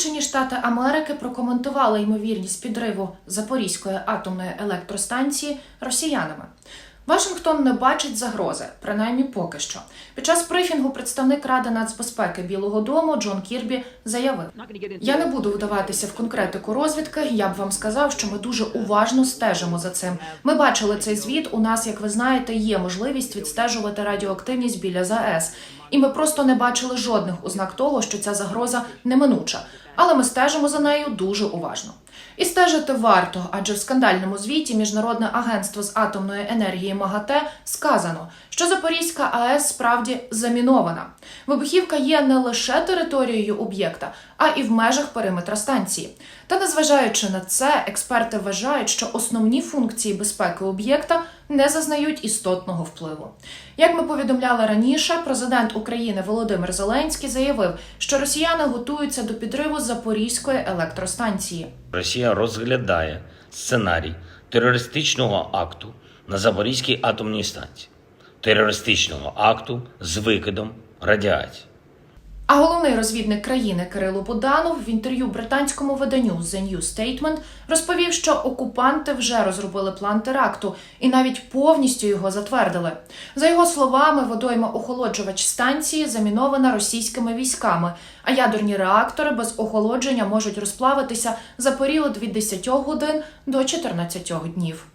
Сполучені Штати Америки прокоментували ймовірність підриву Запорізької атомної електростанції росіянами. Вашингтон не бачить загрози, принаймні поки що. Під час брифінгу представник Ради нацбезпеки Білого Дому Джон Кірбі заявив: я не буду вдаватися в конкретику розвідки. Я б вам сказав, що ми дуже уважно стежимо за цим. Ми бачили цей звіт. У нас, як ви знаєте, є можливість відстежувати радіоактивність біля ЗАЕС, і ми просто не бачили жодних ознак того, що ця загроза неминуча. Але ми стежимо за нею дуже уважно. І стежити варто, адже в скандальному звіті Міжнародне агентство з атомної енергії МАГАТЕ сказано, що Запорізька АЕС справді замінована. Вибухівка є не лише територією об'єкта, а і в межах периметра станції. Та незважаючи на це, експерти вважають, що основні функції безпеки об'єкта не зазнають істотного впливу. Як ми повідомляли раніше, президент України Володимир Зеленський заявив, що росіяни готуються до підриву Запорізької електростанції. Росія розглядає сценарій терористичного акту на Запорізькій атомній станції, терористичного акту з викидом радіації. А головний розвідник країни Кирило Буданов в інтерв'ю британському виданню The New Statement розповів, що окупанти вже розробили план теракту і навіть повністю його затвердили. За його словами, водойма охолоджувач станції замінована російськими військами, а ядерні реактори без охолодження можуть розплавитися за період від 10 годин до 14 днів.